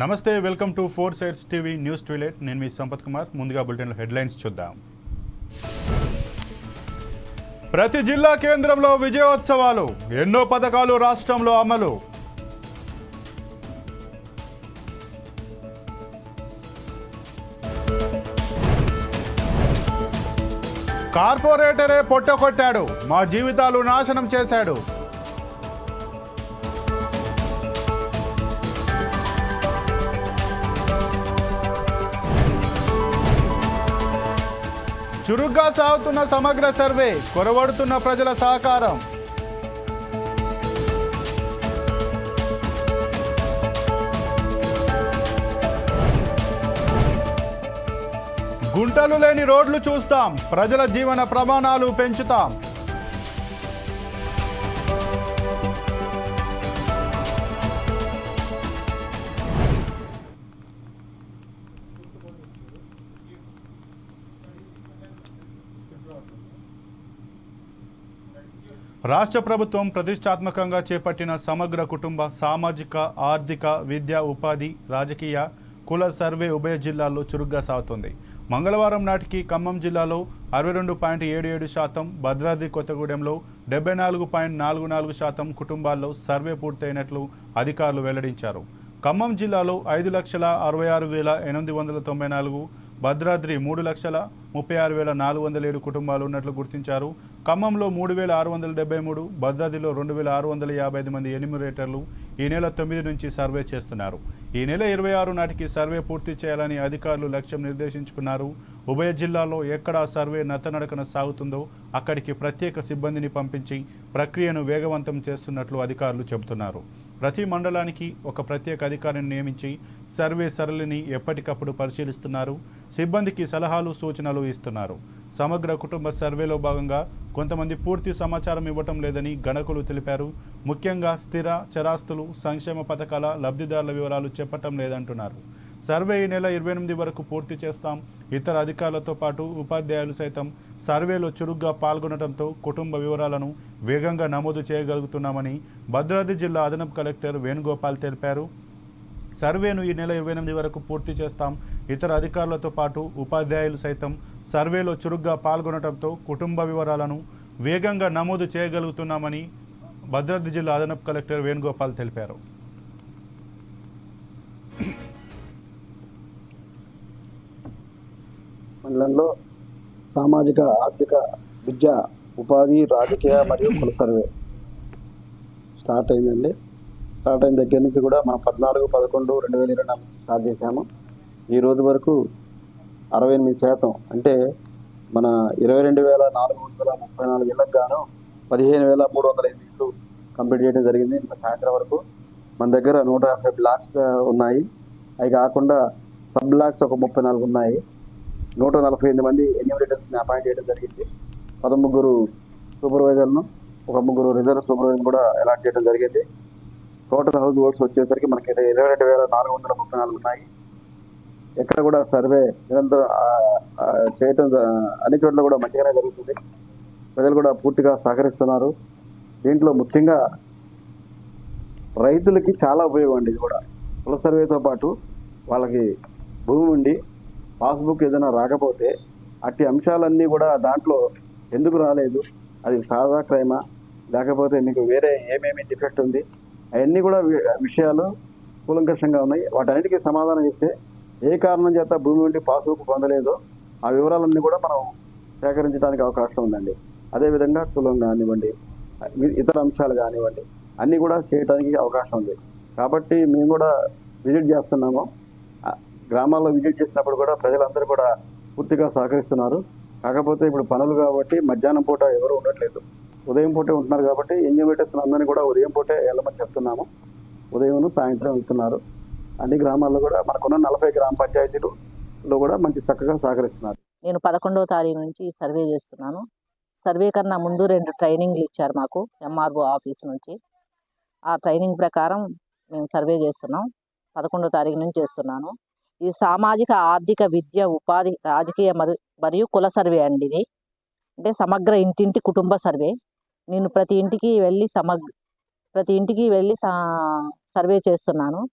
నమస్తే welcome to four sides TV news ట్విలెట్. నేను మీ సంపత్ కుమార్. ముందుగా బులెటిన్లో హెడ్లైన్స్ చూద్దాం. ప్రతి జిల్లా కేంద్రంలో విజయోత్సవాలు. ఎన్నో పథకాలు రాష్ట్రంలో అమలు. కార్పొరేటరే పొట్టకొట్టాడు. మా జీవితాలు నాశనం చేశాడు. చురుగ్గా సాగుతున్న సమగ్ర సర్వే కొరవడుతున్న ప్రజల సహకారం. గుంటలు లేని రోడ్లు చూస్తాం ప్రజల జీవన ప్రమాణాలు పెంచుతాం. రాష్ట్ర ప్రభుత్వం ప్రతిష్టాత్మకంగా చేపట్టిన సమగ్ర కుటుంబ సామాజిక ఆర్థిక విద్యా ఉపాధి రాజకీయ కుల సర్వే ఉభయ జిల్లాల్లో చురుగ్గా సాగుతోంది. మంగళవారం నాటికి ఖమ్మం జిల్లాలో అరవై రెండు పాయింట్ ఏడు ఏడు శాతం భద్రాద్రి కొత్తగూడెంలో డెబ్బై నాలుగు పాయింట్ నాలుగు నాలుగు శాతం కుటుంబాల్లో సర్వే పూర్తయినట్లు అధికారులు వెల్లడించారు. ఖమ్మం జిల్లాలో ఐదు లక్షల అరవై ఆరు వేల ఎనిమిది వందల తొంభై నాలుగు భద్రాద్రి మూడు లక్షల ముప్పై ఆరు వేల నాలుగు వందల ఏడు కుటుంబాలు ఉన్నట్లు గుర్తించారు. ఖమ్మంలో మూడు వేల ఆరు వందల డెబ్బై మూడు భద్రాద్రిలో రెండు వేల ఆరు వందల యాభై ఐదు మంది ఎన్యూమరేటర్లు ఈ నెల తొమ్మిది నుంచి సర్వే చేస్తున్నారు. ఈ నెల ఇరవై ఆరు నాటికి సర్వే పూర్తి చేయాలని అధికారులు లక్ష్యం నిర్దేశించుకున్నారు. ఉభయ జిల్లాల్లో ఎక్కడ సర్వే నత్తనడకన సాగుతుందో అక్కడికి ప్రత్యేక సిబ్బందిని పంపించి ప్రక్రియను వేగవంతం చేస్తున్నట్లు అధికారులు చెబుతున్నారు. ప్రతి మండలానికి ఒక ప్రత్యేక అధికారిని నియమించి సర్వే సరళిని ఎప్పటికప్పుడు పరిశీలిస్తున్నారు. సిబ్బందికి సలహాలు సూచనలు ఇస్తున్నారు. సమగ్ర కుటుంబ సర్వేలో భాగంగా కొంతమంది పూర్తి సమాచారం ఇవ్వటం లేదని గణకులు తెలిపారు. ముఖ్యంగా స్థిర చరాస్తులు సంక్షేమ పథకాల లబ్ధిదారుల వివరాలు చెప్పటం లేదంటున్నారు. సర్వే ఈ నెల ఇరవై ఎనిమిది వరకు పూర్తి చేస్తాం. ఇతర అధికారులతో పాటు ఉపాధ్యాయులు సైతం సర్వేలో చురుగ్గా పాల్గొనడంతో కుటుంబ వివరాలను వేగంగా నమోదు చేయగలుగుతున్నామని భద్రాద్రి జిల్లా అదనపు కలెక్టర్ వేణుగోపాల్ తెలిపారు. సర్వేను ఈ నెల ఇరవై ఎనిమిది వరకు పూర్తి చేస్తాం. ఇతర అధికారులతో పాటు ఉపాధ్యాయులు సైతం సర్వేలో చురుగ్గా పాల్గొనడంతో కుటుంబ వివరాలను వేగంగా నమోదు చేయగలుగుతున్నామని భద్రాద్రి జిల్లా అదనపు కలెక్టర్ వేణుగోపాల్ తెలిపారు. మండలంలో సామాజిక ఆర్థిక విద్య ఉపాధి రాజకీయ మరియు కుల సర్వే స్టార్ట్ అయిందండి. స్టార్ట్ అయిన దగ్గర నుంచి కూడా మనం పద్నాలుగు పదకొండు రెండు వేల ఇరవై నాలుగు స్టార్ట్ చేశాము. ఈ రోజు వరకు అరవై ఎనిమిది శాతం అంటే మన ఇరవై రెండు వేల నాలుగు వందల ముప్పై నాలుగు ఇళ్ళకు గాను పదిహేను వేల మూడు వందల ఎనిమిది ఇళ్ళు కంప్లీట్ చేయడం జరిగింది. ఇంకా సాయంత్రం వరకు మన దగ్గర నూట యాభై బ్లాక్స్ ఉన్నాయి. అవి కాకుండా సబ్ బ్లాక్స్ ఒక ముప్పై నాలుగు ఉన్నాయి. నూట నలభై ఎనిమిది మంది ఎన్యూమరేటర్స్ని అపాయింట్ చేయడం జరిగింది. పదముగ్గురు సూపర్వైజర్ను ఒక ముగ్గురు రిజర్వ్ సూపర్వైజర్ కూడా అలాట్ చేయడం జరిగింది. టోటల్ హౌస్ ఓట్స్ వచ్చేసరికి మనకి ఇరవై రెండు వేల నాలుగు వందల ముప్పై నాలుగు ఉన్నాయి. ఎక్కడ కూడా సర్వే నిరంతరం చేయటం అన్ని చోట్ల కూడా మంచిగానే జరుగుతుంది. ప్రజలు కూడా పూర్తిగా సహకరిస్తున్నారు. దీంట్లో ముఖ్యంగా రైతులకి చాలా ఉపయోగం అండి ఇది కూడా. కుల సర్వేతో పాటు వాళ్ళకి భూమి ఉండి పాస్బుక్ ఏదైనా రాకపోతే అట్టి అంశాలన్నీ కూడా దాంట్లో ఎందుకు రాలేదు? అది సాదా క్రైమా? లేకపోతే మీకు వేరే ఏమేమి డిఫెక్ట్ ఉంది? అవన్నీ కూడా వి- విషయాలు కూలంకషంగా ఉన్నాయి. వాటన్నిటికీ సమాధానం చెప్తే ఏ కారణం చేత భూమి నుండి పాస్బుక్ పొందలేదో ఆ వివరాలన్నీ కూడా మనం సేకరించడానికి అవకాశం ఉందండి. అదేవిధంగా కులం కానివ్వండి ఇతర అంశాలు కానివ్వండి అన్నీ కూడా చేయడానికి అవకాశం ఉంది. కాబట్టి మేము కూడా విజిట్ చేస్తున్నాము. గ్రామాల్లో విజిట్ చేసినప్పుడు కూడా ప్రజలందరూ కూడా పూర్తిగా సహకరిస్తున్నారు. కాకపోతే ఇప్పుడు పనులు కాబట్టి మధ్యాహ్నం పూట ఎవరు ఉండట్లేదు. ఉదయం పూటే ఉంటున్నారు కాబట్టి ఎన్యూమేటర్స్ అందరినీ కూడా ఉదయం పూటే వెళ్ళమని చెప్తున్నాము. ఉదయం సాయంత్రం వెళ్తున్నారు అన్ని గ్రామాల్లో కూడా మనకున్న నలభై గ్రామ పంచాయతీలు కూడా మంచి చక్కగా సహకరిస్తున్నారు. నేను పదకొండవ తారీఖు నుంచి సర్వే చేస్తున్నాను. సర్వే కన్నా ముందు రెండు ట్రైనింగ్లు ఇచ్చారు మాకు ఎంఆర్ఓ ఆఫీస్ నుంచి. ఆ ట్రైనింగ్ ప్రకారం మేము సర్వే చేస్తున్నాం. పదకొండో తారీఖు నుంచి చేస్తున్నాను. ఇది సామాజిక ఆర్థిక విద్య ఉపాధి రాజకీయ మరియు కుల సర్వే అండి ఇది. అంటే సమగ్ర ఇంటింటి కుటుంబ సర్వే. నేను ప్రతి ఇంటికి వెళ్ళి సమగ్ ప్రతి ఇంటికి వెళ్ళి సా- సర్వే చేస్తున్నాను.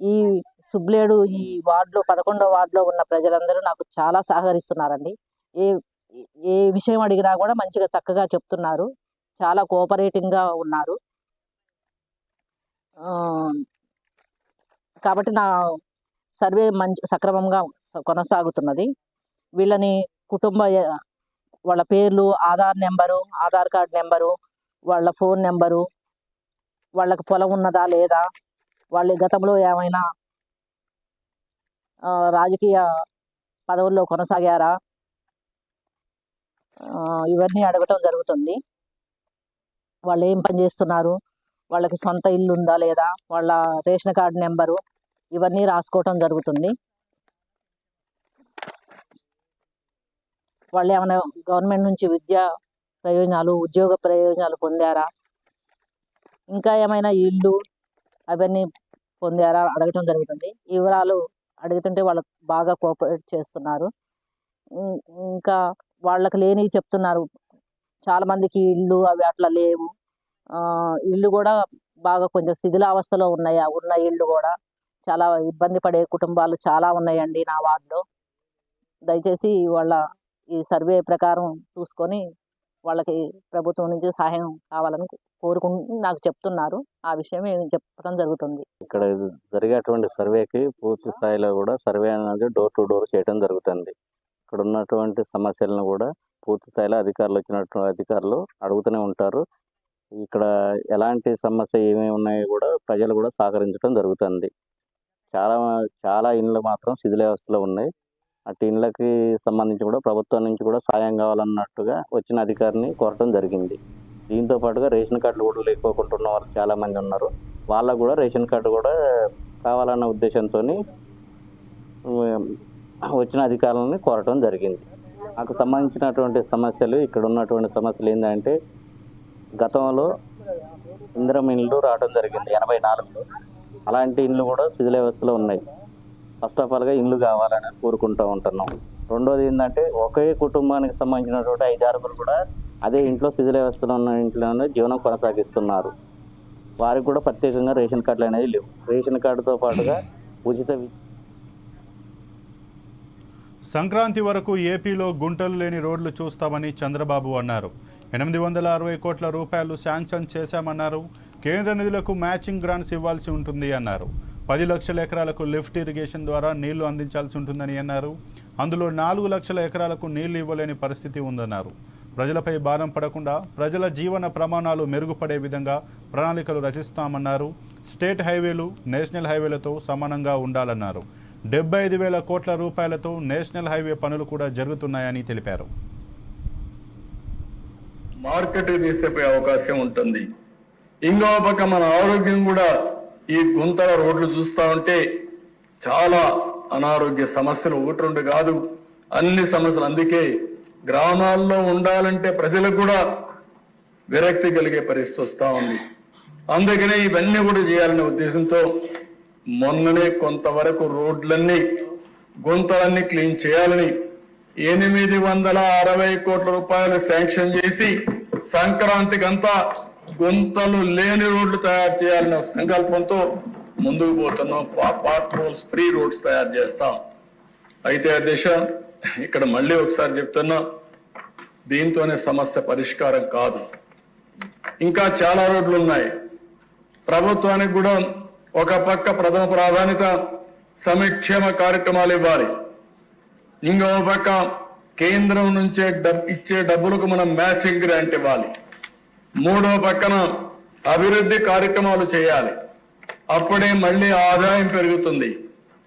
ఈ సుబ్లేడు ఈ వార్డులో పదకొండో వార్డులో ఉన్న ప్రజలందరూ నాకు చాలా సహకరిస్తున్నారండి. ఏ ఏ విషయం అడిగినా కూడా మంచిగా చక్కగా చెప్తున్నారు. చాలా కోఆపరేటింగ్గా ఉన్నారు. కాబట్టి నా సర్వే మంచి సక్రమంగా కొనసాగుతున్నది. వీళ్ళని కుటుంబ వాళ్ళ పేర్లు Aadhaar number Aadhaar card number వాళ్ళ ఫోన్ నెంబరు వాళ్ళకి పొలం ఉన్నదా లేదా వాళ్ళ గతంలో ఏమైనా రాజకీయ పదవుల్లో కొనసాగారా? ఇవన్నీ అడగటం జరుగుతుంది. వాళ్ళు ఏం పని చేస్తున్నారు? వాళ్ళకి సొంత ఇల్లు ఉందా లేదా? వాళ్ళ రేషన్ కార్డు నెంబరు ఇవన్నీ రాసుకోవటం జరుగుతుంది. వాళ్ళు ఏమైనా గవర్నమెంట్ నుంచి విద్యా ప్రయోజనాలు ఉద్యోగ ప్రయోజనాలు పొందారా? ఇంకా ఏమైనా ఇల్లు అవన్నీ పొందారా? అడగటం జరుగుతుంది. వివరాలు అడుగుతుంటే వాళ్ళు బాగా కోఆపరేట్ చేస్తున్నారు. ఇంకా వాళ్ళకి లేనివి చెప్తున్నారు. చాలా మందికి ఇల్లు అవి అట్లా లేవు. ఇల్లు కూడా బాగా కొంచెం శిథిలావస్థలో ఉన్నాయి? ఉన్న ఇల్లు కూడా చాలా ఇబ్బంది పడే కుటుంబాలు చాలా ఉన్నాయండి నా వార్డులో. దయచేసి వాళ్ళ ఈ సర్వే ప్రకారం చూసుకొని వాళ్ళకి ప్రభుత్వం నుంచి సహాయం కావాలని కోరుకుంటూ నాకు చెప్తున్నారు. ఆ విషయం చెప్పడం జరుగుతుంది. ఇక్కడ జరిగేటువంటి సర్వేకి పూర్తి స్థాయిలో కూడా సర్వే అనేది డోర్ టు డోర్ చేయడం జరుగుతుంది. ఇక్కడ ఉన్నటువంటి సమస్యలను కూడా పూర్తి స్థాయిలో అధికారులు వచ్చినటువంటి అధికారులు అడుగుతూనే ఉంటారు. ఇక్కడ ఎలాంటి సమస్య ఏమేమి ఉన్నాయో కూడా ప్రజలు కూడా సహకరించడం జరుగుతుంది. చాలా చాలా ఇండ్లు మాత్రం శిథిలావస్థలో ఉన్నాయి. అటు ఇండ్లకి సంబంధించి కూడా ప్రభుత్వం నుంచి కూడా సాయం కావాలన్నట్టుగా వచ్చిన అధికారిని కోరటం జరిగింది. దీంతో పాటుగా రేషన్ కార్డులు కూడా లేకోకుండా వాళ్ళు చాలామంది ఉన్నారు. వాళ్ళకు కూడా రేషన్ కార్డు కూడా కావాలన్న ఉద్దేశంతో వచ్చిన అధికారులని కోరటం జరిగింది. నాకు సంబంధించినటువంటి సమస్యలు ఇక్కడ ఉన్నటువంటి సమస్యలు ఏంటంటే గతంలో ఇందిరం ఇండ్లు రావడం జరిగింది ఎనభై నాలుగులో. అలాంటి ఇండ్లు కూడా శిథిలావస్థలో ఉన్నాయి. ఫస్ట్ ఆఫ్ ఆల్గా ఇండ్లు కావాలని కోరుకుంటూ ఉంటున్నాం. రెండోది ఏంటంటే ఒకే కుటుంబానికి సంబంధించినటువంటి ఐదు ఆరుగురు కూడా అదే ఇంట్లో శిథిల వ్యవస్థలో ఉన్న ఇంట్లోనే జీవనం కొనసాగిస్తున్నారు. వారికి కూడా ప్రత్యేకంగా రేషన్ కార్డులు అనేవి లేవు. రేషన్ కార్డుతో పాటుగా ఉచిత సంక్రాంతి వరకు ఏపీలో గుంటలు లేని రోడ్లు చూస్తామని చంద్రబాబు అన్నారు. ఎనిమిది వందల అరవై కోట్ల రూపాయలు శాంక్షన్ చేశామన్నారు. కేంద్ర నిధులకు మ్యాచింగ్ గ్రాంట్స్ ఇవ్వాల్సి ఉంటుంది అన్నారు. పది లక్షల ఎకరాలకు లిఫ్ట్ ఇరిగేషన్ ద్వారా నీళ్ళు అందించాల్సి ఉంటుందని అన్నారు. అందులో నాలుగు లక్షల ఎకరాలకు నీళ్ళు ఇవ్వలేని పరిస్థితి ఉందన్నారు. ప్రజలపై భారం పడకుండా ప్రజల జీవన ప్రమాణాలు మెరుగుపడే విధంగా ప్రణాళికలు రచిస్తామన్నారు. స్టేట్ హైవేలు నేషనల్ హైవేలతో సమానంగా ఉండాలన్నారు. డెబ్బై ఐదు వేల కోట్ల రూపాయలతో నేషనల్ హైవే పనులు కూడా జరుగుతున్నాయని తెలిపారు. మార్కెట్ తీసేపోయే అవకాశం ఉంటుంది. ఇంకో పక్క మన ఆరోగ్యం కూడా ఈ గుంతల రోడ్లు చూస్తా ఉంటే చాలా అనారోగ్య సమస్యలు ఒకటి రెండు కాదు. అన్ని సమస్యలు. అందుకే గ్రామాల్లో ఉండాలంటే ప్రజలకు కూడా విరక్తి కలిగే పరిస్థితి వస్తూ ఉంది. అందుకనే ఇవన్నీ కూడా చేయాలనే ఉద్దేశంతో మొన్ననే కొంతవరకు రోడ్లన్నీ గుంతలన్నీ క్లీన్ చేయాలని ఎనిమిది వందల అరవై కోట్ల రూపాయలు శాంక్షన్ చేసి సంక్రాంతికి అంతా గుంతలు లేని రోడ్లు తయారు చేయాలనే ఒక సంకల్పంతో ముందుకు పోతున్నాం. పార్ట్ రోల్స్ ఫ్రీ రోడ్స్ తయారు చేస్తాం. అయితే దిశ ఇక్కడ మళ్ళీ ఒకసారి చెప్తున్నా దీంతోనే సమస్య పరిష్కారం కాదు. ఇంకా చాలా రోడ్లు ఉన్నాయి. ప్రభుత్వానికి కూడా ఒక పక్క ప్రథమ ప్రాధాన్యత సమక్షేమ కార్యక్రమాలు ఇవ్వాలి. ఇంకో పక్క కేంద్రం నుంచే డబ్ ఇచ్చే డబ్బులకు మనం మ్యాచింగ్ గ్రాంట్ ఇవ్వాలి. మూడో పక్కన అభివృద్ధి కార్యక్రమాలు చేయాలి. అప్పుడే మళ్ళీ ఆదాయం పెరుగుతుంది.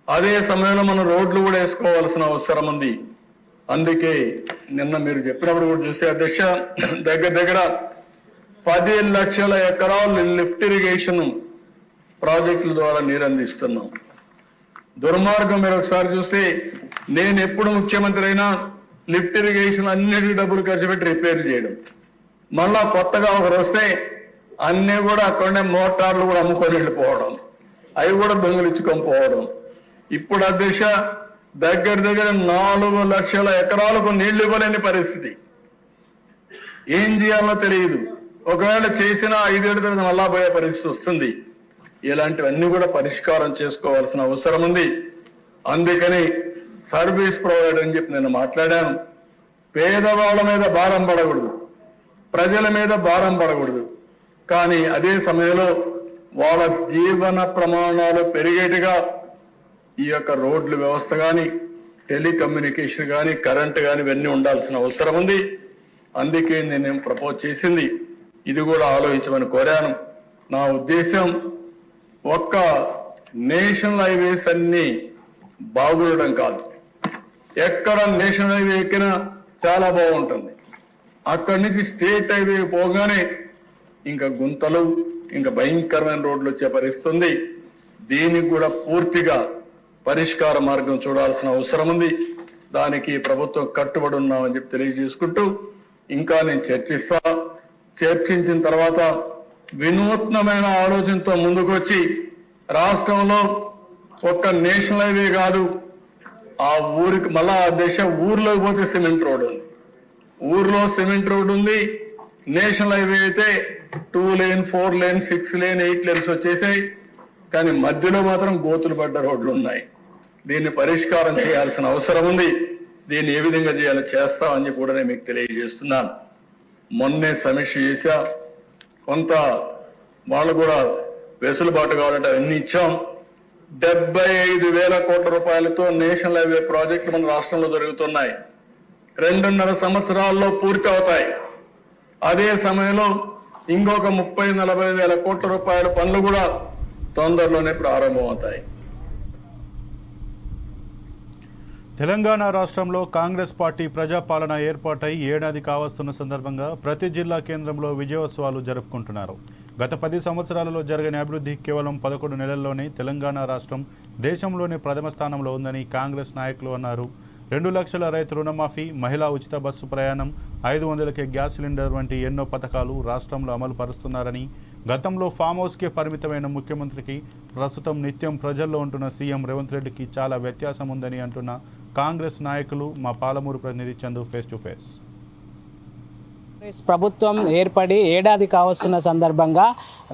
అదే సమయంలో మనం రోడ్లు కూడా వేసుకోవాల్సిన అవసరం ఉంది. అందుకే నిన్న మీరు చెప్పినప్పుడు కూడా చూస్తే అధ్యక్ష దగ్గర దగ్గర పది లక్షల ఎకరాలు లిఫ్ట్ ఇరిగేషన్ ప్రాజెక్టుల ద్వారా నీరు అందిస్తున్నాం. దుర్మార్గం మీరు ఒకసారి చూస్తే నేను ఎప్పుడు ముఖ్యమంత్రి అయినా లిఫ్ట్ ఇరిగేషన్ అన్నిటికీ డబ్బులు ఖర్చు పెట్టి రిపేర్ చేయడం. మళ్ళా కొత్తగా ఒకరు వస్తే అన్ని కూడా అక్కడనే మోటార్లు కూడా అమ్ముకొని వెళ్ళిపోవడం. అవి కూడా దొంగిలించుకొని పోవడం. ఇప్పుడు అధ్యక్ష దగ్గర దగ్గర నాలుగు లక్షల ఎకరాలకు నీళ్ళు ఇవ్వలేని పరిస్థితి. ఏం చేయాలో తెలియదు. ఒకవేళ చేసినా ఐదేళ్ళ తర్వాత మళ్ళా పోయే పరిస్థితి వస్తుంది. ఇలాంటివన్నీ కూడా పరిష్కారం చేసుకోవాల్సిన అవసరం ఉంది. అందుకని సర్వీస్ ప్రొవైడర్ అని చెప్పి నేను మాట్లాడాను. పేదవాళ్ళ మీద భారం పడకూడదు. ప్రజల మీద భారం పడకూడదు. కానీ అదే సమయంలో వాళ్ళ జీవన ప్రమాణాలు పెరిగేట్టుగా ఈ యొక్క రోడ్ల వ్యవస్థ కానీ టెలికమ్యూనికేషన్ కానీ కరెంట్ కానీ ఇవన్నీ ఉండాల్సిన అవసరం ఉంది. అందుకే నేను ప్రపోజ్ చేసింది. ఇది కూడా ఆలోచించమని కోరాను. నా ఉద్దేశం ఒక్క నేషనల్ హైవేస్ అన్ని బాగుండడం కాదు. ఎక్కడ నేషనల్ హైవే ఎక్కినా చాలా బాగుంటుంది. అక్కడి నుంచి స్టేట్ హైవే పోగానే ఇంకా గుంతలు ఇంకా భయంకరమైన రోడ్లు వచ్చే పరిస్థితి ఉంది. దీనికి కూడా పూర్తిగా పరిష్కార మార్గం చూడాల్సిన అవసరం ఉంది. దానికి ప్రభుత్వం కట్టుబడి ఉన్నామని చెప్పి తెలియజేసుకుంటూ ఇంకా నేను చర్చిస్తా. చర్చించిన తర్వాత వినూత్నమైన ఆలోచనతో ముందుకు వచ్చి రాష్ట్రంలో ఒక్క నేషనల్ హైవే కాదు ఆ ఊరికి మళ్ళా ఆ దేశ ఊర్లోకి పోతే సిమెంట్ రోడ్ ఉంది. ఊర్లో సిమెంట్ రోడ్ ఉంది. నేషనల్ హైవే అయితే two lane four lane six lane eight lanes వచ్చేసాయి. కానీ మధ్యలో మాత్రం గోతులు పడ్డ రోడ్లు ఉన్నాయి. దీన్ని పరిష్కారం చేయాల్సిన అవసరం ఉంది. దీన్ని ఏ విధంగా చేయాలో చేస్తామని కూడా నేను మీకు తెలియజేస్తున్నాను. మొన్నే సమీక్ష చేశా. కొంత వాళ్ళు కూడా వెసులుబాటు కావాలంటే అవన్నీ ఇచ్చాం. డెబ్బై ఐదు వేల కోట్ల రూపాయలతో నేషనల్ హైవే ప్రాజెక్టులు మన రాష్ట్రంలో జరుగుతున్నాయి. రెండున్నర సంవత్సరాల్లో పూర్తి అవుతాయి అదే సమయంలో ఇంకొక ముప్పై నలభై వేల కోట్ల రూపాయల పనులు కూడా తొందరలోనే ప్రారంభమవుతాయి. తెలంగాణ రాష్ట్రంలో కాంగ్రెస్ పార్టీ ప్రజాపాలన ఏర్పాటై ఏడాది కావస్తున్న సందర్భంగా ప్రతి జిల్లా కేంద్రంలో విజయోత్సవాలు జరుపుకుంటున్నారు. గత పది సంవత్సరాలలో జరిగిన అభివృద్ధి కేవలం పదకొండు నెలల్లోనే తెలంగాణ రాష్ట్రం దేశంలోనే ప్రథమ స్థానంలో ఉందని కాంగ్రెస్ నాయకులు అన్నారు. రెండు లక్షల రైతు రుణమాఫీ మహిళా ఉచిత బస్సు ప్రయాణం ఐదు వందలకే గ్యాస్ సిలిండర్ వంటి ఎన్నో పథకాలు రాష్ట్రంలో అమలు పరుస్తున్నారని గతంలో ఫామ్ హౌస్కే పరిమితమైన ముఖ్యమంత్రికి ప్రస్తుతం నిత్యం ప్రజల్లో ఉంటున్న సీఎం రేవంత్ రెడ్డికి చాలా వ్యత్యాసం ఉందని అంటున్న కాంగ్రెస్ నాయకులు మా పాలమూరు ప్రతినిధి చందు ఫేస్ టు ఫేస్. ప్రభుత్వం ఏర్పడి ఏడాది కావస్తున్న సందర్భంగా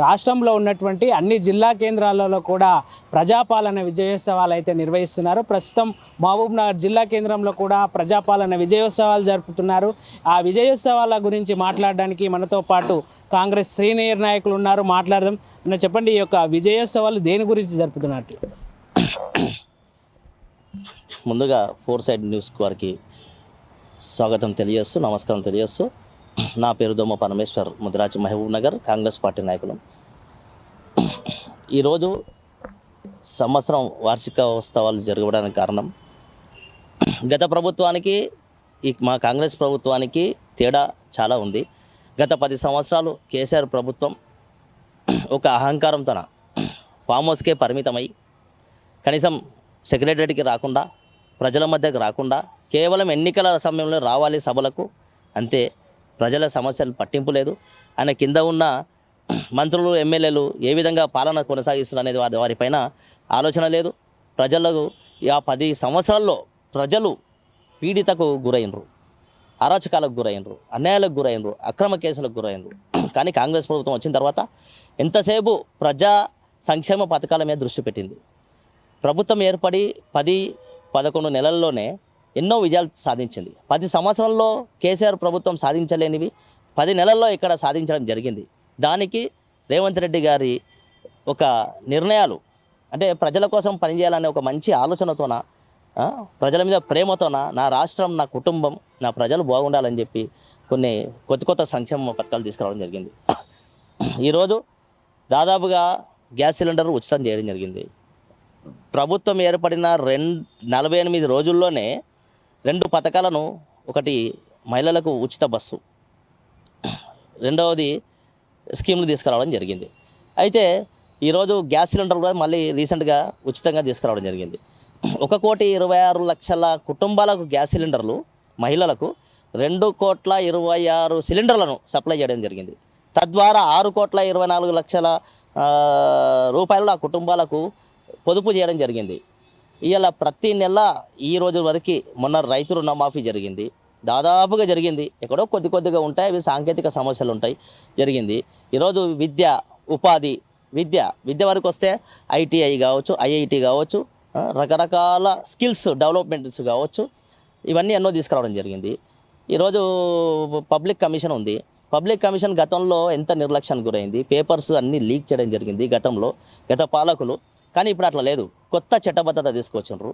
రాష్ట్రంలో ఉన్నటువంటి అన్ని జిల్లా కేంద్రాలలో కూడా ప్రజాపాలన విజయోత్సవాలు అయితే నిర్వహిస్తున్నారు. ప్రస్తుతం మహబూబ్ నగర్ జిల్లా కేంద్రంలో కూడా ప్రజాపాలన విజయోత్సవాలు జరుపుతున్నారు. ఆ విజయోత్సవాల గురించి మాట్లాడడానికి మనతో పాటు కాంగ్రెస్ సీనియర్ నాయకులు ఉన్నారు. మాట్లాడదాం. చెప్పండి ఈ యొక్క విజయోత్సవాలు దేని గురించి జరుపుతున్నట్టు? ముందుగా ఫోర్ సైడ్ న్యూస్ వారికి స్వాగతం తెలియజేస్తూ నమస్కారం తెలియజేస్తూ నా పేరు దోమ పరమేశ్వర్ ముదిరాజ్ మహబూబ్ నగర్ కాంగ్రెస్ పార్టీ నాయకులు. ఈరోజు సంవత్సరం వార్షిక ఉత్సవాలు జరగడానికి కారణం గత ప్రభుత్వానికి ఈ మా కాంగ్రెస్ ప్రభుత్వానికి తేడా చాలా ఉంది. గత పది సంవత్సరాలు కేసీఆర్ ప్రభుత్వం ఒక అహంకారంతోన ఫామ్ హౌస్కే పరిమితమై కనీసం సెక్రటరీకి రాకుండా ప్రజల మధ్యకు రాకుండా కేవలం ఎన్నికల సమయంలో రావాలి సభలకు అంతే. ప్రజల సమస్యలు పట్టింపు లేదు. ఆయన కింద ఉన్న మంత్రులు ఎమ్మెల్యేలు ఏ విధంగా పాలన కొనసాగిస్తున్నారు అనేది వారి వారిపైన ఆలోచన లేదు. ప్రజలకు ఆ పది సంవత్సరాల్లో ప్రజలు పీడితకు గురైనరు అరాచకాలకు గురైనరు అన్యాయాలకు గురైనరు అక్రమ కేసులకు గురైనరు. కానీ కాంగ్రెస్ ప్రభుత్వం వచ్చిన తర్వాత ఎంతసేపు ప్రజా సంక్షేమ పథకాల మీద దృష్టి పెట్టింది? ప్రభుత్వం ఏర్పడి పది పదకొండు నెలల్లోనే ఎన్నో విజయాలు సాధించింది. పది సంవత్సరంలో కేసీఆర్ ప్రభుత్వం సాధించలేనివి పది నెలల్లో ఇక్కడ సాధించడం జరిగింది. దానికి రేవంత్ రెడ్డి గారి ఒక నిర్ణయాలు అంటే ప్రజల కోసం పనిచేయాలనే ఒక మంచి ఆలోచనతోన ప్రజల మీద ప్రేమతోన నా రాష్ట్రం నా కుటుంబం నా ప్రజలు బాగుండాలని చెప్పి కొన్ని కొత్త కొత్త సంక్షేమ పథకాలు తీసుకురావడం జరిగింది. ఈరోజు దాదాపుగా గ్యాస్ సిలిండర్ ఉచితం చేయడం జరిగింది. ప్రభుత్వం ఏర్పడిన రెండు నలభై ఎనిమిది రోజుల్లోనే రెండు పథకాలను ఒకటి మహిళలకు ఉచిత బస్సు. రెండవది స్కీమ్లు తీసుకురావడం జరిగింది. అయితే ఈరోజు గ్యాస్ సిలిండర్ కూడా మళ్ళీ రీసెంట్గా ఉచితంగా తీసుకురావడం జరిగింది. ఒక కోటి ఇరవై ఆరు లక్షల కుటుంబాలకు గ్యాస్ సిలిండర్లు మహిళలకు రెండు కోట్ల ఇరవై ఆరు సిలిండర్లను సప్లై చేయడం జరిగింది. తద్వారా ఆరు కోట్ల ఇరవై నాలుగు లక్షల రూపాయలు ఆ కుటుంబాలకు పొదుపు చేయడం జరిగింది. ఇవాళ ప్రతి నెల ఈ రోజు వరకు మొన్న రైతు రుణమాఫీ జరిగింది. దాదాపుగా జరిగింది. ఎక్కడో కొద్ది కొద్దిగా ఉంటాయి. అవి సాంకేతిక సమస్యలు ఉంటాయి. జరిగింది. ఈరోజు విద్య ఉపాధి విద్య విద్య వరకు వస్తే ఐటీఐ కావచ్చు ఐఐటి కావచ్చు రకరకాల స్కిల్స్ డెవలప్మెంట్స్ కావచ్చు ఇవన్నీ ఎన్నో తీసుకురావడం జరిగింది. ఈరోజు పబ్లిక్ కమిషన్ ఉంది. పబ్లిక్ కమిషన్ గతంలో ఎంత నిర్లక్ష్యానికి గురైంది? పేపర్స్ అన్నీ లీక్ చేయడం జరిగింది గతంలో. గత పాలకులు కానీ ఇప్పుడు అట్లా లేదు. కొత్త చట్టబద్ధత తీసుకొచ్చిండ్రు.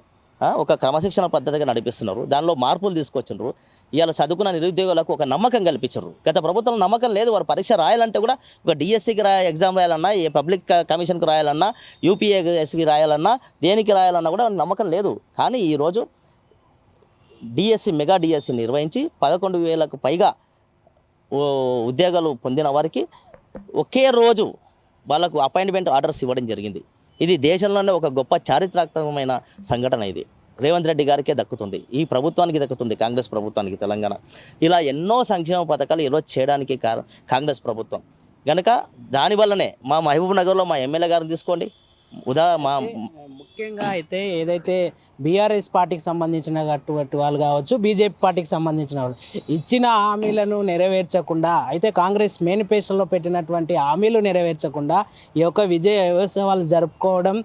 ఒక క్రమశిక్షణ పద్ధతిగా నడిపిస్తున్నారు. దానిలో మార్పులు తీసుకొచ్చిండ్రు. ఇవాళ చదువుకున్న నిరుద్యోగులకు ఒక నమ్మకం కల్పించారు గత ప్రభుత్వం నమ్మకం లేదు. వారు పరీక్ష రాయాలంటే కూడా ఒక డిఎస్సికి రా ఎగ్జామ్ రాయాలన్నా ఏ పబ్లిక్ కమిషన్కి రాయాలన్నా యూపీఎస్సికి రాయాలన్నా దేనికి రాయాలన్నా కూడా నమ్మకం లేదు. కానీ ఈరోజు డిఎస్సి మెగా డిఎస్సి నిర్వహించి పదకొండు వేలకు పైగా ఉద్యోగాలు పొందిన వారికి ఒకే రోజు వాళ్ళకు అపాయింట్మెంట్ ఆర్డర్స్ ఇవ్వడం జరిగింది. ఇది దేశంలోనే ఒక గొప్ప చారిత్రాత్మకమైన సంఘటన ఇది. రేవంత్ రెడ్డి గారికే దక్కుతుంది. ఈ ప్రభుత్వానికి దక్కుతుంది కాంగ్రెస్ ప్రభుత్వానికి తెలంగాణ. ఇలా ఎన్నో సంక్షేమ పథకాలు ఈరోజు చేయడానికి కార కాంగ్రెస్ ప్రభుత్వం. కనుక దానివల్లనే మా మహబూబ్ నగర్లో మా ఎమ్మెల్యే గారిని తీసుకోండి. ఉదా మా ముఖ్యంగా అయితే ఏదైతే బీఆర్ఎస్ పార్టీకి సంబంధించిన అటువంటి వాళ్ళు కావచ్చు బీజేపీ పార్టీకి సంబంధించిన వాళ్ళు ఇచ్చిన హామీలను నెరవేర్చకుండా అయితే కాంగ్రెస్ మేనిఫెస్టోలో పెట్టినటువంటి హామీలు నెరవేర్చకుండా ఈ యొక్క విజయ ఉత్సవాలు జరుపుకోవడం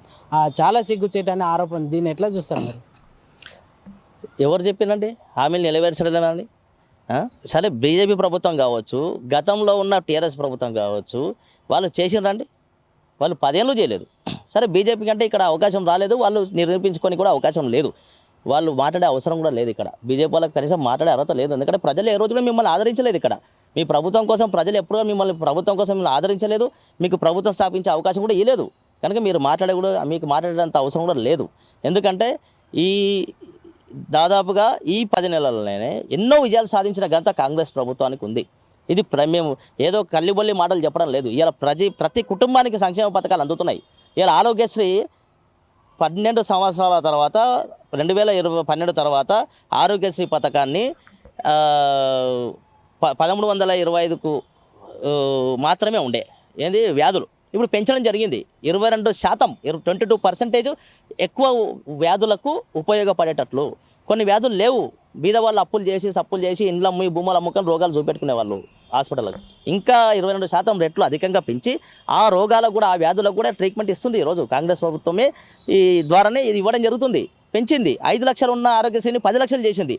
చాలా సిగ్గుచేటని ఆరోపణ. దీన్ని ఎట్లా చూస్తారు మరి? ఎవరు చెప్పిందండి హామీలు నెరవేర్చలేదని ఆ? సరే బీజేపీ ప్రభుత్వం కావచ్చు గతంలో ఉన్న టీఆర్ఎస్ ప్రభుత్వం కావచ్చు వాళ్ళు చేసిండ్రండి వాళ్ళు పదేళ్ళు చేయలేదు. సరే బీజేపీ కంటే ఇక్కడ అవకాశం రాలేదు. వాళ్ళు నిరూపించుకొని కూడా అవకాశం లేదు. వాళ్ళు మాట్లాడే అవసరం కూడా లేదు ఇక్కడ. బీజేపీ వాళ్ళకి కనీసం మాట్లాడే అర్హత లేదు. ఎందుకంటే ప్రజలు ఏ రోజు కూడా మిమ్మల్ని ఆదరించలేదు ఇక్కడ. మీ ప్రభుత్వం కోసం ప్రజలు ఎప్పుడూ మిమ్మల్ని ప్రభుత్వం కోసం మిమ్మల్ని ఆదరించలేదు. మీకు ప్రభుత్వం స్థాపించే అవకాశం కూడా ఇవ్వలేదు కనుక మీరు మాట్లాడే కూడా మీకు మాట్లాడేంత అవసరం కూడా లేదు. ఎందుకంటే ఈ దాదాపుగా ఈ పది నెలల్లోనే ఎన్నో విజయాలు సాధించిన ఘనత కాంగ్రెస్ ప్రభుత్వానికి ఉంది. ఇది ప్ర- మేము ఏదో కల్లిబొల్లి మాటలు చెప్పడం లేదు. ఇలా ప్రతి ప్రతి కుటుంబానికి సంక్షేమ పథకాలు అందుతున్నాయి. ఇలా ఆరోగ్యశ్రీ పన్నెండు సంవత్సరాల తర్వాత రెండు వేల ఇరవై పన్నెండు తర్వాత ఆరోగ్యశ్రీ పథకాన్ని ప పదమూడు వందల ఇరవై ఐదుకు మాత్రమే ఉండే. ఏంది? వ్యాధులు. ఇప్పుడు పెంచడం జరిగింది. ఇరవై రెండు శాతం ట్వంటీ టూ పర్సెంటేజ్ ఎక్కువ వ్యాధులకు ఉపయోగపడేటట్లు. కొన్ని వ్యాధులు లేవు. బీద వాళ్ళు అప్పులు చేసి సప్పులు చేసి ఇండ్లు అమ్మి భూములు అమ్ముకొని రోగాలు చూపెట్టుకునే వాళ్ళు హాస్పిటల్కి ఇంకా ఇరవై రెండు శాతం రెట్లు అధికంగా పెంచి ఆ రోగాలకు కూడా ఆ వ్యాధులకు కూడా ట్రీట్మెంట్ ఇస్తుంది ఈరోజు కాంగ్రెస్ ప్రభుత్వమే. ఈ ద్వారానే ఇది ఇవ్వడం జరుగుతుంది. పెంచింది. ఐదు లక్షలు ఉన్న ఆరోగ్యశ్రీని పది లక్షలు చేసింది.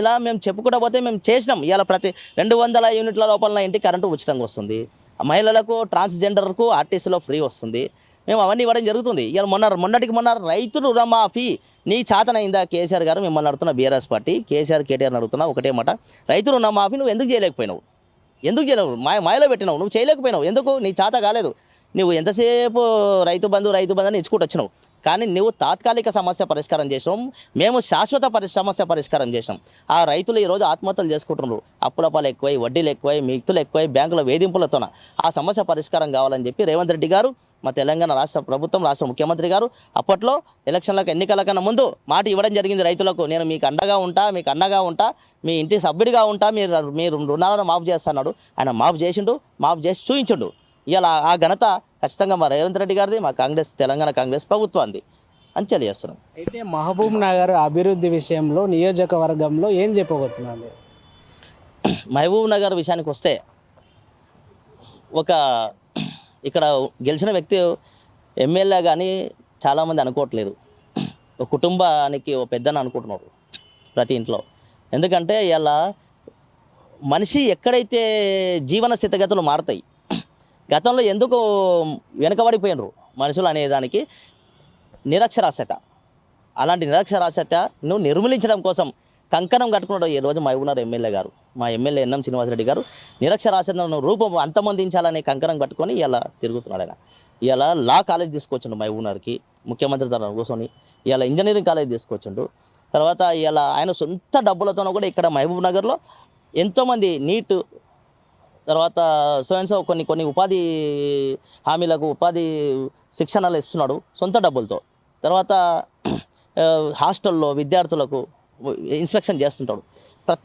ఇలా మేము చెప్పుకుంటా పోతే మేము చేసినాం. ఇవాళ ప్రతి రెండు వందల యూనిట్ల లోపల ఇంటికి కరెంటు ఉచితంగా వస్తుంది. మహిళలకు ట్రాన్స్జెండర్కు ఆర్టీసీలో ఫ్రీ వస్తుంది. మేము అవన్నీ ఇవ్వడం జరుగుతుంది. ఇవాళ మొన్న మొన్నటికి మొన్న రైతులు రుణమాఫీ నీ చాతనైందా? కేసీఆర్ గారు మిమ్మల్ని అడుగుతున్న బీఆర్ఎస్ పార్టీ. కేసీఆర్ కేటీఆర్ అడుగుతున్నా ఒకటే మాట. రైతు రుణమాఫీ నువ్వు ఎందుకు చేయలేకపోయినావు? ఎందుకు చేయలేవు? మాయ మాయలో పెట్టినావు. నువ్వు చేయలేకపోయినావు. ఎందుకు? నీ చాత కాలేదు. నువ్వు ఎంతసేపు రైతు బంధు రైతు బంధు అని ఇచ్చుకుంటూ వచ్చినావు కానీ నువ్వు తాత్కాలిక సమస్య పరిష్కారం చేసాం మేము శాశ్వత పరి సమస్య పరిష్కారం చేసాం ఆ రైతులు ఈరోజు ఆత్మహత్యలు చేసుకుంటున్నారు. అప్పుల పాలు ఎక్కువై వడ్డీలు ఎక్కువై మిక్తులు ఎక్కువై బ్యాంకుల వేధింపులతోన ఆ సమస్య పరిష్కారం కావాలని చెప్పి రేవంత్ రెడ్డి గారు మా తెలంగాణ రాష్ట్ర ప్రభుత్వం రాష్ట్ర ముఖ్యమంత్రి గారు అప్పట్లో ఎలక్షన్లకు ఎన్నికల కన్నా ముందు మాట ఇవ్వడం జరిగింది రైతులకు. నేను మీకు అండగా ఉంటా మీకు అండగా ఉంటా మీ ఇంటి సభ్యుడిగా ఉంటా మీరు మీరు రుణాలను మాఫ్ చేస్తున్నాడు ఆయన మాఫ్ చేసిండు మాఫ్ చేసి చూయించుండు. ఇలా ఆ ఘనత ఖచ్చితంగా మా రేవంత్ రెడ్డి గారిది మా కాంగ్రెస్ తెలంగాణ కాంగ్రెస్ ప్రభుత్వాన్ని అని తెలియజేస్తున్నాం. అయితే మహబూబ్ నగర్ అభివృద్ధి విషయంలో నియోజకవర్గంలో ఏం చెప్పబోతున్నారు? మహబూబ్ నగర్ విషయానికి వస్తే ఒక ఇక్కడ గెలిచిన వ్యక్తి ఎమ్మెల్యే కానీ చాలామంది అనుకోవట్లేదు. ఒక కుటుంబానికి ఒక పెద్దని అనుకుంటున్నారు ప్రతి ఇంట్లో. ఎందుకంటే ఇలా మనిషి ఎక్కడైతే జీవన స్థితిగతులు మారుతాయి గతంలో ఎందుకు వెనకబడిపోయినరు మనుషులు అనేదానికి నిరక్షరాస్యత. అలాంటి నిరక్షరాస్యతను నిర్మూలించడం కోసం కంకణం కట్టుకున్నాడు ఈ రోజు మహబూబ్నగర్ ఎమ్మెల్యే గారు. మా ఎమ్మెల్యే ఎన్ఎం శ్రీనివాసరెడ్డి గారు నిరక్షరాస్యతను రూపం అంతమందించాలనే కంకణం కట్టుకొని ఇలా తిరుగుతున్నాడు ఆయన. ఇలా లా కాలేజ్ తీసుకొచ్చిండు మహబూబ్నగర్కి ముఖ్యమంత్రి తన కూర్చొని ఇలా ఇంజనీరింగ్ కాలేజ్ తీసుకొచ్చిండు. తర్వాత ఇలా ఆయన సొంత డబ్బులతోనూ కూడా ఇక్కడ మహబూబ్ నగర్లో ఎంతోమంది నీట్ తర్వాత సో కొన్ని కొన్ని ఉపాధి హామీలకు ఉపాధి శిక్షణలు ఇస్తున్నాడు సొంత డబ్బులతో. తర్వాత హాస్టల్లో విద్యార్థులకు ఇన్స్పెక్షన్ చేస్తుంటాడు.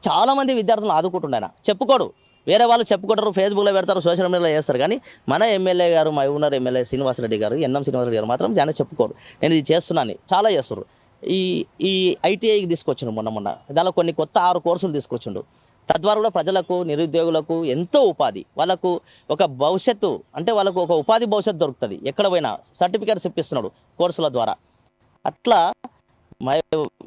చాలామంది విద్యార్థులను ఆదుకుంటుండే ఆయన. చెప్పుకోడు. వేరే వాళ్ళు చెప్పుకుంటారు ఫేస్బుక్లో పెడతారు సోషల్ మీడియాలో చేస్తారు. కానీ మన ఎమ్మెల్యే గారు మా ఊనర్ ఎమ్మెల్యే శ్రీనివాసరెడ్డి గారు ఎన్ఎం శ్రీనివాసరెడ్డి గారు మాత్రం చాలా చెప్పుకోరు. నేను ఇది చేస్తున్నాను చాలా చేస్తారు. ఈ ఈ ఐటీఐకి తీసుకొచ్చిండు మొన్న మొన్న. దానిలో కొన్ని కొత్త ఆరు కోర్సులు తీసుకొచ్చిండు. తద్వారా కూడా ప్రజలకు నిరుద్యోగులకు ఎంతో ఉపాధి. వాళ్ళకు ఒక భవిష్యత్తు అంటే వాళ్ళకు ఒక ఉపాధి భవిష్యత్తు దొరుకుతుంది. ఎక్కడ పోయినా సర్టిఫికేట్స్ ఇప్పిస్తున్నాడు కోర్సుల ద్వారా. అట్లా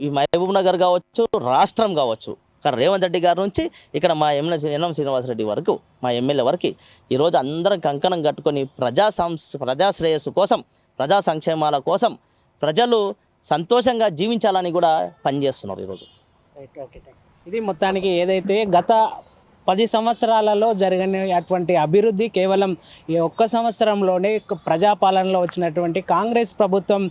ఈ మహబూబ్ నగర్ కావచ్చు రాష్ట్రం కావచ్చు. కానీ రేవంత్ రెడ్డి గారి నుంచి ఇక్కడ మా ఎమ్మెల్యే ఎన్ఎం శ్రీనివాసరెడ్డి వరకు మా ఎమ్మెల్యే వరకు ఈరోజు అందరం కంకణం కట్టుకొని ప్రజా సంస్ ప్రజా శ్రేయస్సు కోసం ప్రజా సంక్షేమాల కోసం ప్రజలు సంతోషంగా జీవించాలని కూడా పనిచేస్తున్నారు ఈరోజు ఓకే థ్యాంక్ యూ. ఇది మొత్తానికి ఏదైతే గత పది సంవత్సరాలలో జరిగినటువంటి అభివృద్ధి కేవలం ఈ ఒక్క సంవత్సరంలోనే ప్రజాపాలనలో వచ్చినటువంటి కాంగ్రెస్ ప్రభుత్వం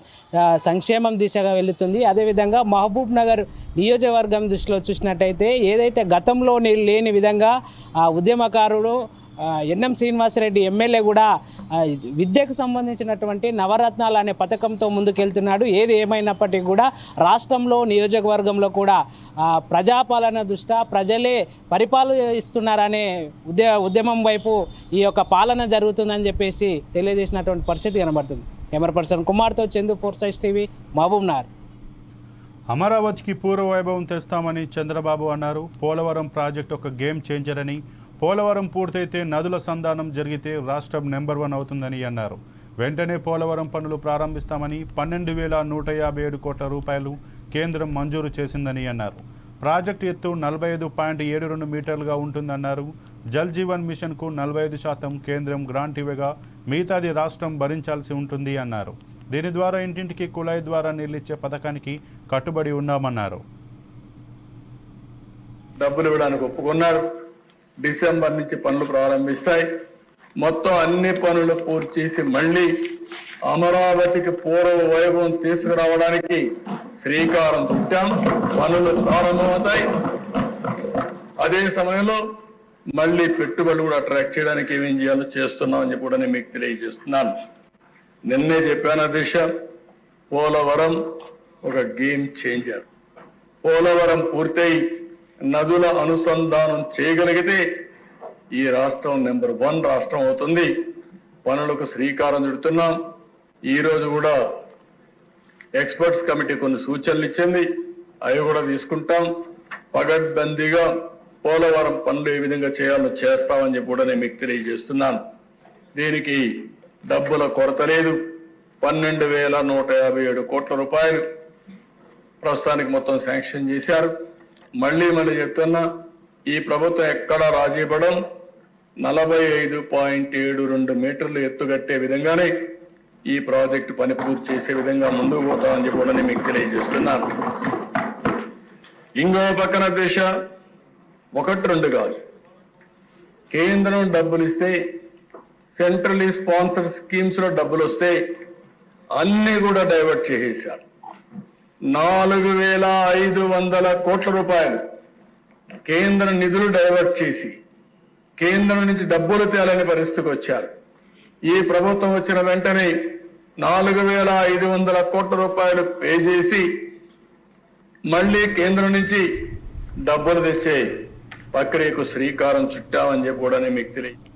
సంక్షేమం దిశగా వెళుతుంది. అదేవిధంగా మహబూబ్ నగర్ నియోజకవర్గం దృష్టిలో చూసినట్టయితే ఏదైతే గతంలో లేని విధంగా ఆ ఉద్యమకారుడు ఎన్ఎం శ్రీనివాసరెడ్డి ఎమ్మెల్యే కూడా విద్యకు సంబంధించినటువంటి నవరత్నాలు అనే పథకంతో ముందుకెళ్తున్నాడు. ఏది ఏమైనప్పటికీ కూడా రాష్ట్రంలో నియోజకవర్గంలో కూడా ప్రజాపాలన దృష్ట్యా ప్రజలే పరిపాలిస్తున్నారనే ఉద్య ఉద్యమం వైపు ఈ యొక్క పాలన జరుగుతుందని చెప్పేసి తెలియజేసినటువంటి పరిస్థితి కనబడుతుంది. కెమెరా పర్సన్ కుమార్తో చందు ఫోర్ సైజ్ టీవీ మహబూబ్ నార్ అమరావతికి పూర్వ వైభవం తెస్తామని చంద్రబాబు అన్నారు. పోలవరం ప్రాజెక్ట్ ఒక గేమ్ చేంజర్ అని పోలవరం పూర్తయితే నదుల సంధానం జరిగితే రాష్ట్రం నెంబర్ వన్ అవుతుందని అన్నారు. వెంటనే పోలవరం పనులు ప్రారంభిస్తామని పన్నెండు వేల నూట యాభై ఏడు కోట్ల రూపాయలు కేంద్రం మంజూరు చేసిందని అన్నారు. ప్రాజెక్టు ఎత్తు నలభై ఐదు పాయింట్ ఏడు రెండు మీటర్లుగా ఉంటుందన్నారు. జల్ జీవన్ మిషన్కు నలభై ఐదు శాతం కేంద్రం గ్రాంట్ ఇవ్వగా మిగతాది రాష్ట్రం భరించాల్సి ఉంటుంది అన్నారు. దీని ద్వారా ఇంటింటికి కుళాయి ద్వారా నీళ్ళిచ్చే పథకానికి కట్టుబడి ఉన్నామన్నారు. డబ్బులు ఇవ్వడానికి ఒప్పుకున్నారు. డిసెంబర్ నుంచి పనులు ప్రారంభిస్తాయి. మొత్తం అన్ని పనులు పూర్తి చేసి మళ్ళీ అమరావతికి పూర్వ వైభవం తీసుకురావడానికి శ్రీకారం చుట్టాం పనులు ప్రారంభమవుతాయి. అదే సమయంలో మళ్ళీ పెట్టుబడులు కూడా అట్రాక్ట్ చేయడానికి ఏమేం చేయాలో చేస్తున్నాం అని కూడా నేను మీకు తెలియజేస్తున్నాను. నిన్నే చెప్పాను దిశ పోలవరం ఒక గేమ్ చేంజర్. పోలవరం పూర్తయి నదుల అనుసంధానం చేయగలిగితే ఈ రాష్ట్రం నెంబర్ వన్ రాష్ట్రం అవుతుంది. పనులకు శ్రీకారం చుడుతున్నాం. ఈరోజు కూడా ఎక్స్పర్ట్స్ కమిటీ కొన్ని సూచనలు ఇచ్చింది. అవి కూడా తీసుకుంటాం. పగడ్బందీగా పోలవరం పనులు ఏ విధంగా చేయాలో చేస్తామని చెప్పి కూడా నేను మీకు తెలియజేస్తున్నాను. దీనికి డబ్బుల కొరత లేదు. పన్నెండు వేల నూట యాభై ఏడు కోట్ల రూపాయలు ప్రస్తుతానికి మొత్తం శాంక్షన్ చేశారు. మళ్ళీ మళ్ళీ చెప్తున్నా ఈ ప్రభుత్వం ఎక్కడ రాజీ పడం నలభై ఐదు పాయింట్ ఏడు రెండు మీటర్లు ఎత్తుగట్టే విధంగానే ఈ ప్రాజెక్టు పని పూర్తి చేసే విధంగా ముందుకు పోతామని చెప్పి నేను మీకు తెలియజేస్తున్నాను ఇంకో పక్కన దేశ ఒకటి రెండు కాదు. కేంద్రం డబ్బులు ఇస్తే సెంట్రల్ స్పాన్సర్ స్కీమ్స్లో డబ్బులు వస్తే అన్ని కూడా డైవర్ట్ చేసేశారు. నాలుగు వేల ఐదు వందల కోట్ల రూపాయలు కేంద్ర నిధులు డైవర్ట్ చేసి కేంద్రం నుంచి డబ్బులు తేలని పరిస్థితికి వచ్చారు. ఈ ప్రభుత్వం వచ్చిన వెంటనే నాలుగు వేల ఐదు వందల కోట్ల రూపాయలు పే చేసి మళ్ళీ కేంద్రం నుంచి డబ్బులు తెచ్చే ప్రక్రియకు శ్రీకారం చుట్టామని చెప్పి కూడా మీకు తెలియదు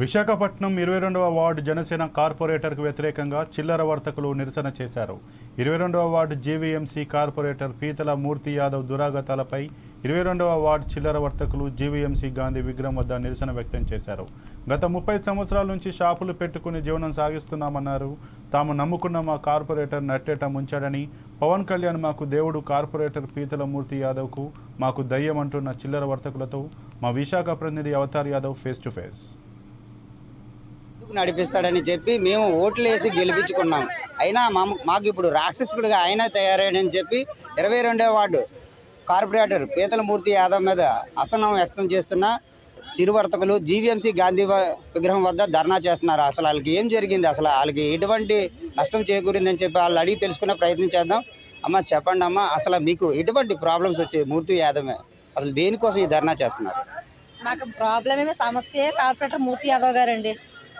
విశాఖపట్నం ఇరవై రెండవ వార్డు జనసేన కార్పొరేటర్కు వ్యతిరేకంగా చిల్లర వర్తకులు నిరసన చేశారు. ఇరవై రెండవ వార్డు జీవీఎంసీ కార్పొరేటర్ పీతల మూర్తి యాదవ్ దురాగతాలపై ఇరవై రెండవ వార్డు చిల్లర వర్తకులు జీవీఎంసీ గాంధీ విగ్రహం వద్ద నిరసన వ్యక్తం చేశారు. గత ముప్పై సంవత్సరాల నుంచి షాపులు పెట్టుకుని జీవనం సాగిస్తున్నామన్నారు. తాము నమ్ముకున్న మా కార్పొరేటర్ నట్టేట ముంచాడని పవన్ కళ్యాణ్ మాకు దేవుడు కార్పొరేటర్ పీతల మూర్తి యాదవ్కు మాకు దయ్యమంటున్న చిల్లర వర్తకులతో మా విశాఖ ప్రతినిధి Avatar Yadav face to face. నడిపిస్తాడని చెప్పి మేము ఓట్లు వేసి గెలిపించుకున్నాం. అయినా మా మాకు ఇప్పుడు రాక్షసుడిగా ఆయన తయారయ్యాడని చెప్పి ఇరవై రెండవ వార్డు కార్పొరేటర్ పీతలమూర్తి యాదవ్ మీద అసహనం వ్యక్తం చేస్తున్న చిరువర్తకులు జీవీఎంసీ గాంధీ విగ్రహం వద్ద ధర్నా చేస్తున్నారు. అసలు వాళ్ళకి ఏం జరిగింది? అసలు వాళ్ళకి ఎటువంటి నష్టం చేకూరిందని చెప్పి వాళ్ళు అడిగి తెలుసుకునే ప్రయత్నం చేద్దాం. అమ్మ చెప్పండి అమ్మ అసలు మీకు ఎటువంటి ప్రాబ్లమ్స్ వచ్చాయి మూర్తి యాదవ్ అసలు దేనికోసం ఈ ధర్నా చేస్తున్నారు? మాకు ప్రాబ్లం ఏమో సమస్యే కార్పొరేటర్ మూర్తి యాదవ్ గారండి.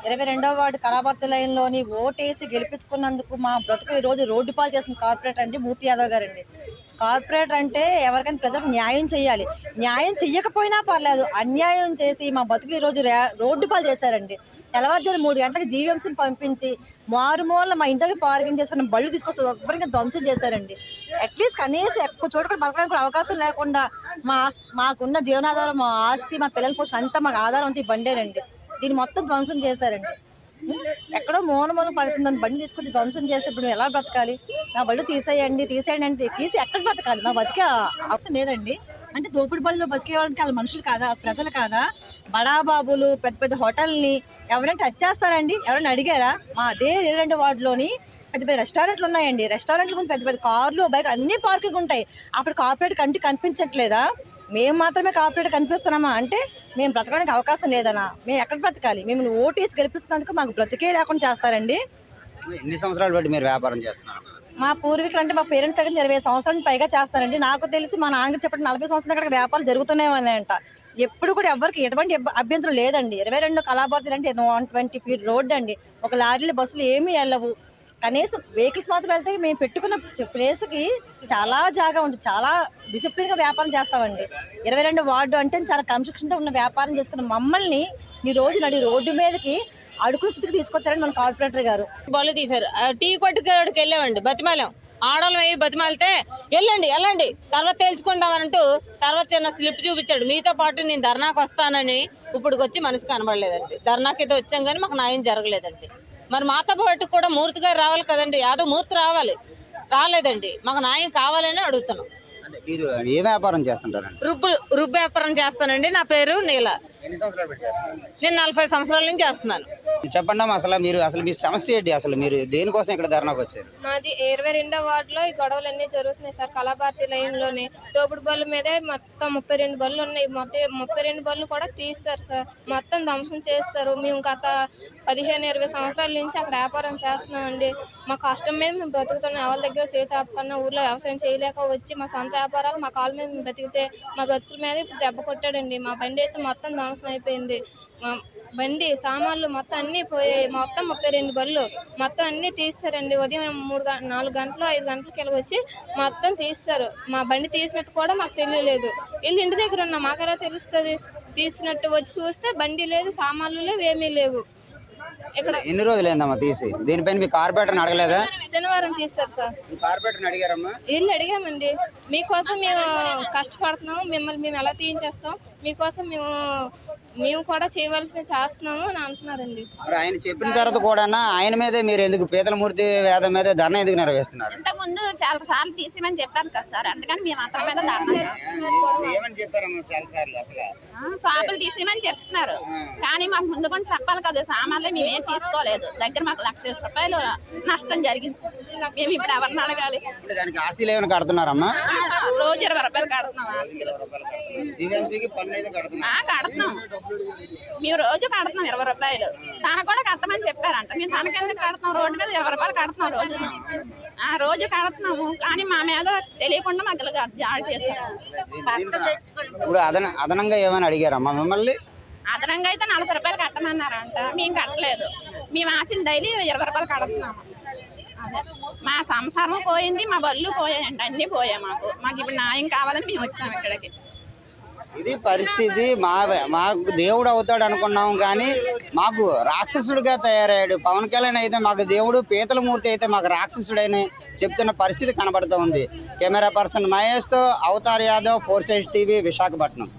ఇరవై రెండవ వార్డు కళాభర్తి లైన్లోని ఓటేసి గెలిపించుకున్నందుకు మా బ్రతుకు ఈరోజు రోడ్డు పాలు చేసిన కార్పొరేటర్ అండి మూర్తి యాదవ్ గారండి. కార్పొరేటర్ అంటే ఎవరికైనా ప్రజలకు న్యాయం చేయాలి న్యాయం చెయ్యకపోయినా పర్లేదు అన్యాయం చేసి మా బతుకు ఈరోజు రే- రోడ్డు పాలు చేశారండి. తెల్లవారుజాము మూడు గంటలకు జీవీఎంసీని పంపించి మారుమూల మా ఇంటికి పార్కింగ్ చేసుకున్న బళ్ళు తీసుకొని శుభ్రంగా ధ్వంసం చేశారండి. అట్లీస్ట్ కనీసం ఎక్కువ చోట బతకడానికి అవకాశం లేకుండా మా మాకున్న జీవనాధారం మా ఆస్తి మా పిల్లల పోషణ అంతా మాకు ఆధారం అంతా ఈ బండేనండి. దీన్ని మొత్తం ధ్వంసం చేశారండి. ఎక్కడో మూల మూల పడుతుందని బండి తీసుకొచ్చి ధ్వంసం చేస్తే ఇప్పుడు ఎలా బ్రతకాలి? నా బళ్ళు తీసేయండి తీసేయండి అంటే తీసి ఎక్కడ బ్రతకాలి? మా బతికే అవసరం లేదండి. అంటే దోపిడి బళ్ళు బతికే వాళ్ళకి వాళ్ళ మనుషులు కాదా? ప్రజలు కాదా? బడాబాబులు పెద్ద పెద్ద హోటల్ని ఎవరైనా టచ్ చేస్తారండి? ఎవరైనా అడిగారా? మా అదే రెండు వార్డులోని పెద్ద పెద్ద రెస్టారెంట్లు ఉన్నాయండి. రెస్టారెంట్ల ముందు పెద్ద పెద్ద కార్లు బైక్ అన్ని పార్కింగ్ ఉంటాయి. అప్పుడు కార్పొరేట్ కంటి కనిపించట్లేదా? మేము మాత్రమే కార్పొరేట్ కనిపిస్తున్నామా? అంటే మేము బ్రతకడానికి అవకాశం లేదనా మేము ఎక్కడ బ్రతకాలి? మేము ఓటేసి గెలిపిస్తున్నందుకు మాకు బ్రతికే లేకుండా చేస్తారండి. ఎన్ని సంవత్సరాలు బట్టి మీరు వ్యాపారం చేస్తున్నారు. మా పూర్వీకులు అంటే మా పేరెంట్స్ దగ్గర ఇరవై సంవత్సరాలు పైగా చేస్తారండి. నాకు తెలిసి మా నాన్నగారు చెప్పిన నలభై సంవత్సరాల దగ్గర వ్యాపారాలు జరుగుతున్నాయి అంట ఎప్పుడు కూడా ఎవరికి ఎటువంటి అభ్యంతరం లేదండి. ఇరవై రెండు కళాభారతులు అంటే వన్ ట్వంటీ ఫీట్ రోడ్ అండి. ఒక లారీలు బస్సులు ఏమీ వెళ్ళవు. కనీసం వెహికల్స్ మాత్రం వెళ్తే మేము పెట్టుకున్న ప్లేస్కి చాలా జాగా ఉంటుంది చాలా డిసిప్లిన్గా వ్యాపారం చేస్తామండి. ఇరవై రెండు వార్డు అంటే చాలా కన్స్ట్రక్షన్తో ఉన్న వ్యాపారం చేసుకున్న మమ్మల్ని ఈ రోజు నడి రోడ్డు మీదకి అడుగుల స్థితికి తీసుకొచ్చారని మన కార్పొరేటర్ గారు. బళ్ళు తీశారు. టీ కొట్టుకోడికి వెళ్ళామండి. బతిమాలం. ఆడవాళ్ళం అయ్యి బతిమాలితే వెళ్ళండి వెళ్ళండి. తర్వాత తేల్చుకుంటామనంటూ తర్వాత చిన్న స్లిప్ చూపించాడు. మీతో పాటు నేను ధర్నాకు వస్తానని ఇప్పుడు వచ్చి మనసు కనబడలేదండి. ధర్నాకైతే అయితే వచ్చాం కానీ మాకు న్యాయం జరగలేదండి. మరి మాతో పాటు కూడా మూర్తి గారు రావాలి కదండి. యాదవ్ మూర్తి రావాలి. రాలేదండి. మాకు న్యాయం కావాలని అడుగుతున్నాం. మీరు ఏ వ్యాపారం చేస్తుంటారండి? రుబ్బు రుబ్బు వ్యాపారం చేస్తానండి. నా పేరు నీల. నేను నలభై సంవత్సరాల నుంచి చేస్తున్నాను. చెప్పండి అసలు మీరు అసలు మీ సమస్య ఏంటి? అసలు మీరు దేనికోసం ఇక్కడ ధర్నాకు వచ్చారు? మాది ఇరవై రెండో వార్డులో ఈ గొడవలు అన్ని జరుగుతున్నాయి సార్ కళాభారతి లైన్లోనే తోపుడు బళ్ళు మీదే మొత్తం ముప్పై రెండు బళ్ళు ఉన్నాయి. మొత్తం ముప్పై రెండు బళ్ళు కూడా తీస్తారు సార్. మొత్తం ధ్వంసం చేస్తారు. మేము గత పదిహేను ఇరవై సంవత్సరాల నుంచి అక్కడ వ్యాపారం చేస్తున్నామండి. మా కష్టం మీద మేము బ్రతుకుతున్నాం ఎవరి దగ్గర చేయి చాపకన్నా ఊర్లో వ్యవసాయం చేయలేక వచ్చి మా సొంత వ్యాపారాలు మా కాళ్ళ మీద బ్రతికితే మా బ్రతుకుల మీద ఇప్పుడు దెబ్బ కొట్టాడండి. మా బండి అయితే మొత్తం ధ్వంసం అయిపోయింది. మా బండి సామాన్లు మొత్తం అన్ని పోయాయి మొత్తం ముప్పై రెండు బళ్ళు మొత్తం అన్ని తీస్తారండి. ఉదయం మూడు నాలుగు గంటలు ఐదు గంటలకి వెళ్ళి వచ్చి మొత్తం తీస్తారు. మా బండి తీసినట్టు కూడా మాకు తెలియలేదు. వీళ్ళు ఇంటి దగ్గర ఉన్నా మాకెలా తెలుస్తుంది? తీసినట్టు వచ్చి చూస్తే బండి లేదు సామాన్లు లేవు ఏమీ లేవు. ఇక్కడ ఎన్ని రోజులు అయిందమ్మా తీసి? దీనిపైన మీ కార్పొరేటర్ని అడగలేదా? శనివారం తీస్తారు సార్. మీ కార్పొరేటర్ని అడిగారమ్మా? వీళ్ళు అడిగామండి. మీకోసం మేము కష్టపడుతున్నాము. మిమ్మల్ని మేము ఎలా తీయించేస్తాం? మీకోసం మేము మేము కూడా చేయవలసిన చేస్తున్నాము అని అంటున్నారండి. మరి ఆయన చెప్పిన తర్వాత కూడా ఆయన మీదే మీరు ఎందుకు పీతలమూర్తి వేదం మీద ధర్నా ఎందుకు నిర్వహిస్తున్నారు ఇంతకు ముందు చాలా సార్లు తీసేమని చెప్పారు కదా సార్ అందుకని మేము అసలు మీద ఏమని చెప్పారమ్మా చాలా సార్లు అసలు? షాపులు తీసేమని చెప్తున్నారు. కానీ మాకు ముందు కూడా చెప్పాలి కదా సామాన్లు మేమేం తీసుకోలేదు. దగ్గర మాకు లక్ష రూపాయలు నష్టం జరిగింది సార్. మేము ఇప్పుడు ఎవరిని అడగాలి? ఇప్పుడు దానికి ఆశీలు ఏమైనా కడుతున్నారమ్మా? రోజు ఇరవై రూపాయలు కడుతున్నాం. ఆస్తులు దివ్యాంశీకి పన్ను అయితే కడుతున్నారు ఆ, కడుతున్నాం. మేము రోజు కడుతున్నాం ఇరవై రూపాయలు. తన కూడా కట్టమని చెప్పారంట. మేము తనకెందుకు కడుతున్నాం? రోడ్డు మీద ఇరవై రూపాయలు కడుతున్నాం రోజు. ఆ రోజు కడుతున్నాము. కానీ మా మీద తెలియకుండా మాకు ఇలా జాడి చేస్తారు ఇప్పుడు అదన అదనంగా ఏమైనా అడిగారమ్మా మిమ్మల్ని? అదనంగా అయితే నలభై రూపాయలు కట్టమన్నారంట. మేము కట్టలేదు. మేము ఆశలు డైలీ ఇరవై రూపాయలు కడుతున్నాము. మా సంసారం పోయింది మా బళ్ళు పోయాయండి అన్ని పోయాయి మాకు. మాకు ఇప్పుడు న్యాయం కావాలని మేము వచ్చాము ఇక్కడికి. ఇది పరిస్థితి మా మాకు దేవుడు అవుతాడు అనుకున్నాం కానీ మాకు రాక్షసుడిగా తయారయ్యాడు. పవన్ కళ్యాణ్ అయితే మాకు దేవుడు పీతలమూర్తి అయితే మాకు రాక్షసుడని చెప్తున్న పరిస్థితి కనబడుతూ ఉంది. Camera person మహేష్తో Avatar Yadav four side TV Visakhapatnam.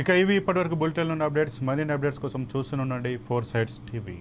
ఇక ఇవి ఇప్పటివరకు బులెటిన్లో అప్డేట్స్. మరిన్ని అప్డేట్స్ కోసం చూస్తూనే ఉండండి ఫోర్ సైడ్స్ టీవీ.